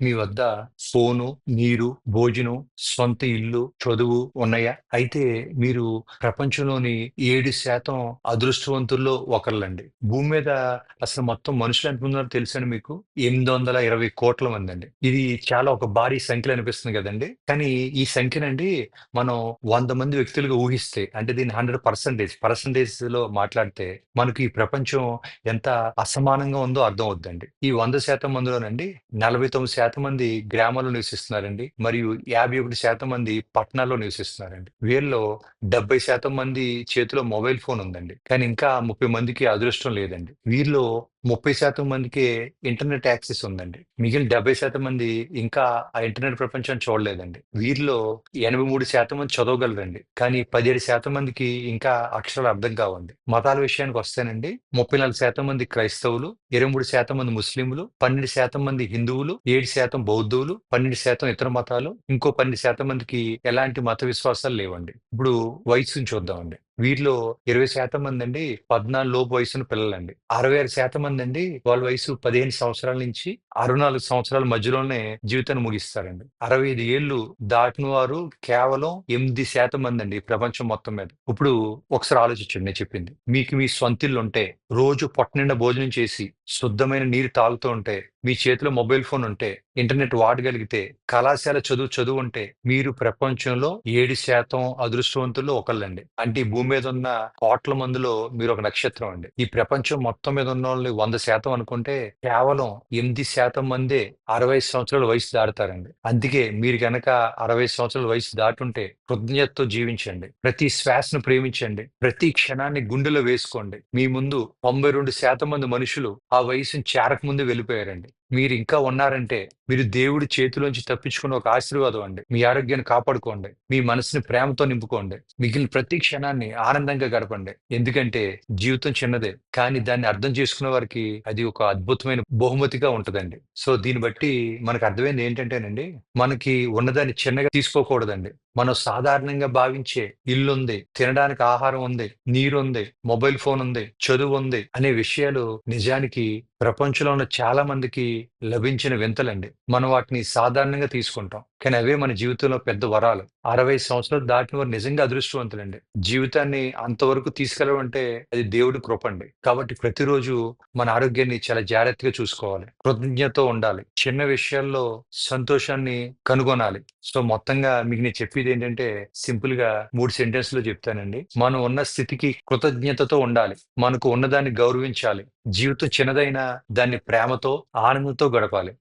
మీ వద్ద ఫోను, నీరు, భోజనం, సొంత ఇల్లు, చదువు ఉన్నాయా? అయితే మీరు ప్రపంచంలోని ఏడు శాతం అదృష్టవంతుల్లో ఒకళ్ళండి. భూమి మీద అసలు మొత్తం మనుషులు ఎంతమందున్నారో తెలుసండి మీకు? 820 కోట్ల మంది అండి ఇది చాలా ఒక భారీ సంఖ్యలు అనిపిస్తుంది కదండి కానీ ఈ సంఖ్యనండి మనం వంద మంది వ్యక్తులుగా ఊహిస్తే అంటే దీన్ని హండ్రెడ్ పర్సెంటేజ్ పర్సంటేజ్లో మాట్లాడితే మనకు ఈ ప్రపంచం ఎంత అసమానంగా ఉందో అర్థం అవుద్దండి ఈ 100% మందిలోనండి 49% మంది గ్రామాల్లో నివసిస్తున్నారండి. మరియు 51% మంది పట్టణాల్లో నివసిస్తున్నారండి. వీళ్ళలో 70% మంది చేతిలో మొబైల్ ఫోన్ ఉందండి. కానీ ఇంకా 30 మందికి అదృష్టం లేదండి. వీరిలో ముప్పై శాతం మందికి ఇంటర్నెట్ యాక్సెస్ ఉందండి. మిగిలిన 70% మంది ఇంకా ఆ ఇంటర్నెట్ ప్రపంచాన్ని చూడలేదండి. వీరిలో 83% మంది చదవగలరండి. కానీ 17% మందికి ఇంకా అక్షరాలు అర్థం కావండి. మతాల విషయానికి వస్తేనండి ముప్పై నాలుగు శాతం మంది క్రైస్తవులు, 23% మంది ముస్లింలు, 12% మంది హిందువులు, ఏడు శాతం బౌద్ధువులు, 12% ఇతర మతాలు, ఇంకో 12% మందికి ఎలాంటి మత విశ్వాసాలు లేవండి. ఇప్పుడు వయసుని చూద్దామండి. వీళ్ళలో ఇరవై శాతం మంది అండి పద్నాలుగు లోపు వయసున్న పిల్లలండి. అరవై ఆరు శాతం మంది అండి వాళ్ళ వయసు 15 సంవత్సరాల నుంచి 64 సంవత్సరాల మధ్యలోనే జీవితాన్ని ముగిస్తారండి. 65 ఏళ్ళు దాటిన వారు కేవలం ఎనిమిది శాతం మందండి అండి ప్రపంచం మొత్తం మీద. ఇప్పుడు ఒకసారి ఆలోచించండి నేను చెప్పింది. మీకు మీ సొంతిల్లు ఉంటే రోజు పొట్టనిండా భోజనం చేసి, శుద్ధమైన నీరు తాగుతూ ఉంటే, మీ చేతిలో మొబైల్ ఫోన్ ఉంటే, ఇంటర్నెట్ వాడగలిగితే, కళాశాల చదువు చదువు ఉంటే మీరు ప్రపంచంలో ఏడు శాతం అదృష్టవంతుల్లో ఒకళ్ళండి. అంటే ఈ భూమి మీద ఉన్న కోట్ల మందిలో మీరొక నక్షత్రం అండి. ఈ ప్రపంచం మొత్తం మీద ఉన్న వాళ్ళని వంద శాతం అనుకుంటే కేవలం ఎనిమిది శాతం మందే 60 సంవత్సరాల వయసు దాటుతారండి. అందుకే మీరు కనుక అరవై సంవత్సరాల వయసు దాటుంటే కృతజ్ఞతతో జీవించండి. ప్రతి శ్వాసను ప్రేమించండి. ప్రతి క్షణాన్ని గుండెలో వేసుకోండి. మీ ముందు 92% మంది మనుషులు ఆ వయసుని చేరకముందే వెళ్ళిపోయారండి. take. మీరు ఇంకా ఉన్నారంటే మీరు దేవుడి చేతిలోంచి తప్పించుకున్న ఒక ఆశీర్వాదం అండి. మీ ఆరోగ్యాన్ని కాపాడుకోండి. మీ మనసుని ప్రేమతో నింపుకోండి. మిగిలిన ప్రతి క్షణాన్ని ఆనందంగా గడపండి. ఎందుకంటే జీవితం చిన్నదే. కానీ దాన్ని అర్థం చేసుకున్న వారికి అది ఒక అద్భుతమైన బహుమతిగా ఉంటుందండి సో దీన్ని బట్టి మనకు అర్థమైంది ఏంటంటేనండి, మనకి ఉన్నదాన్ని చిన్నగా తీసుకోకూడదండి. మనం సాధారణంగా భావించే ఇల్లుంది, తినడానికి ఆహారం ఉంది, నీరుంది, మొబైల్ ఫోన్ ఉంది, చదువుంది అనే విషయాలు నిజానికి ప్రపంచంలో ఉన్న చాలా మందికి లభించిన వింతలండి. మనం వాటిని సాధారణంగా తీసుకుంటాం. కానీ అవే మన జీవితంలో పెద్ద వరాలు. 60 సంవత్సరాలు దాటిన వారు నిజంగా అదృష్టవంతులండి. జీవితాన్ని అంతవరకు తీసుకెళ్ళడం అంటే అది దేవుడి కృపండి. కాబట్టి ప్రతిరోజు మన ఆరోగ్యాన్ని చాలా జాగ్రత్తగా చూసుకోవాలి. కృతజ్ఞత ఉండాలి. చిన్న విషయాల్లో సంతోషాన్ని కనుగొనాలి. సో మొత్తంగా మీకు నేను చెప్పేది ఏంటంటే సింపుల్గా మూడు సెంటెన్స్లో చెప్తానండి. మనం ఉన్న స్థితికి కృతజ్ఞతతో ఉండాలి. మనకు ఉన్నదాన్ని గౌరవించాలి. జీవితం చిన్నదైనా దాన్ని ప్రేమతో, ఆనందం ఆనందంతో గడపాలి.